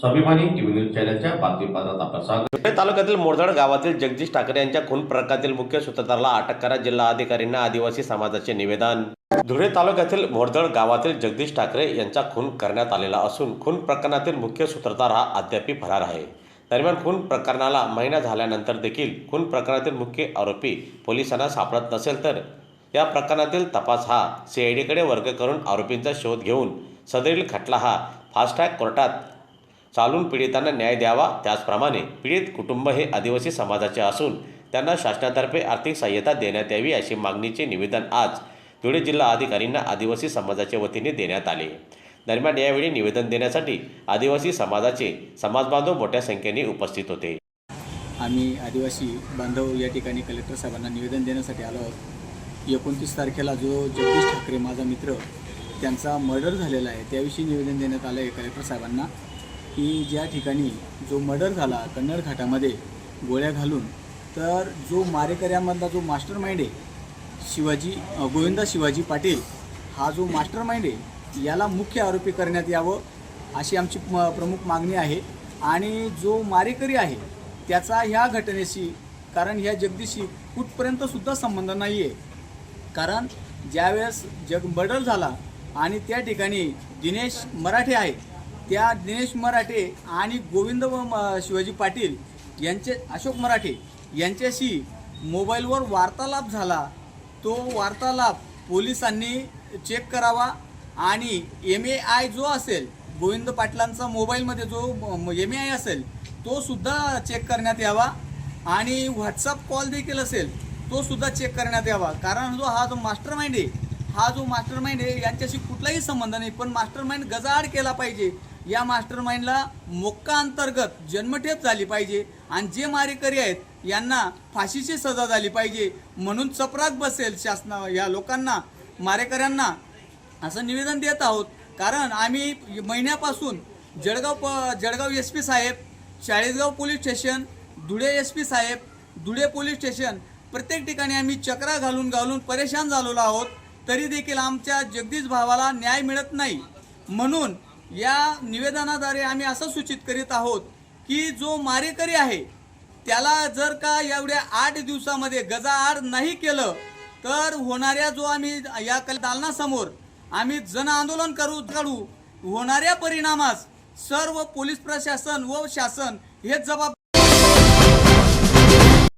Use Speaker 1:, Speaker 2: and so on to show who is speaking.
Speaker 1: स्वाभिमानी TV news चॅनलच्या बातमीपत्रात आपलं स्वागत.
Speaker 2: धुळे तालुक्यातील मोरधड गावातील जगदीश ठाकरे यांच्या खून प्रकारातील मुख्य सूत्रधाराला अटक करा जिल्हा अधिकाऱ्यांना आदिवासी समाजाचे निवेदन. धुळे तालुक्यातील मोरधड गावातील जगदीश ठाकरे यांचा खून करण्यात आलेला असून खून प्रकरणातील मुख्य सूत्रधार हा अद्याप फरार आहे. दरम्यान खून प्रकरणाला महिना झाल्यानंतर देखील खून प्रकरणातील मुख्य आरोपी पोलिसांना सापडत नसेल तर या प्रकरणातील तपास हा सीआयडीकडे वर्ग करून आरोपींचा शोध घेऊन सदरील खटला हा फास्ट ट्रॅक कोर्टात चालून पीडितांना न्याय द्यावा. त्याचप्रमाणे पीडित कुटुंब हे आदिवासी समाजाचे असून त्यांना शासनातर्फे आर्थिक सहाय्यता देण्यात यावी अशी मागणीचे निवेदन आज धुळे जिल्हा अधिकाऱ्यांना आदिवासी समाजाच्या वतीने देण्यात आले. दरम्यान यावेळी निवेदन देण्यासाठी आदिवासी समाजाचे समाजबांधव मोठ्या संख्येने उपस्थित होते.
Speaker 3: आम्ही आदिवासी बांधव या ठिकाणी कलेक्टर साहेबांना निवेदन देण्यासाठी आलो आहोत. एकोणतीस तारखेला जो जगदीश ठाकरे माझा मित्र त्यांचा मर्डर झालेला आहे त्याविषयी निवेदन देण्यात आलं आहे कलेक्टर साहेबांना. की ज्या ठिकाणी जो मर्डर झाला कन्नड घाटामध्ये गोळ्या घालून तर जो मारेकऱ्यामधला जो मास्टर माइंड आहे शिवाजी गोविंदा शिवाजी पाटील हा जो मास्टर माइंड आहे याला मुख्य आरोपी करण्यात यावं अशी आमची म- प्रमुख मागणी आहे. आणि जो मारेकरी आहे त्याचा ह्या घटनेशी कारण ह्या जगदीशी कुठपर्यंतसुद्धा संबंध नाही आहे कारण ज्यावेळेस जग मर्डर झाला आणि त्या ठिकाणी दिनेश मराठे आहे त्या दिनेश मराठे आणि गोविंद शिवाजी पाटील यांचे अशोक मराठे यांच्याशी मोबाईलवर वार्तालाप झाला. तो वार्तालाप पोलिसांनी चेक करावा आणि एम ए आय जो असेल गोविंद पाटलांचा मोबाईलमध्ये जो एम ए आय असेल तो सुद्धा चेक करण्यात यावा. आणि व्हॉट्सअप कॉल देखील असेल तो सुद्धा चेक करण्यात यावा. कारण जो हा जो मास्टर माइंड आहे हा जो मास्टर माइंड आहे यांच्याशी कुठलाही संबंध नाही. पण मास्टर माइंड गजाआड केला पाहिजे. या मास्टर माइंडला मोक्का अंतर्गत जन्मठेप झाली पाहिजे आणि जे मारेकरी आहेत यांना फाशीची सजा झाली पाहिजे म्हणून चपराक बसेल शासना या लोकांना मारेकऱ्यांना. असं निवेदन देत आहोत. कारण आम्ही महिन्यापासून जळगाव प जळगाव एस पी साहेब Chalisgaon police station Dhule S P साहेब धुळे पोलीस स्टेशन प्रत्येक ठिकाणी आम्ही चक्रा घालून घालून परेशान झालेलो आहोत. तरी देखील आमच्या जगदीश भावाला न्याय मिळत नाही. म्हणून या निवेदनाद्वारे आम्ही असं सूचित करीत आहोत की जो मारेकरी आहे त्याला जर का एवढ्या आठ दिवसामध्ये गजाआड नाही केलं तर होणाऱ्या जो आम्ही या कल दालनासमोर आम्ही जन आंदोलन करू काढू होणाऱ्या परिणामास सर्व पोलीस प्रशासन व शासन हे जबाब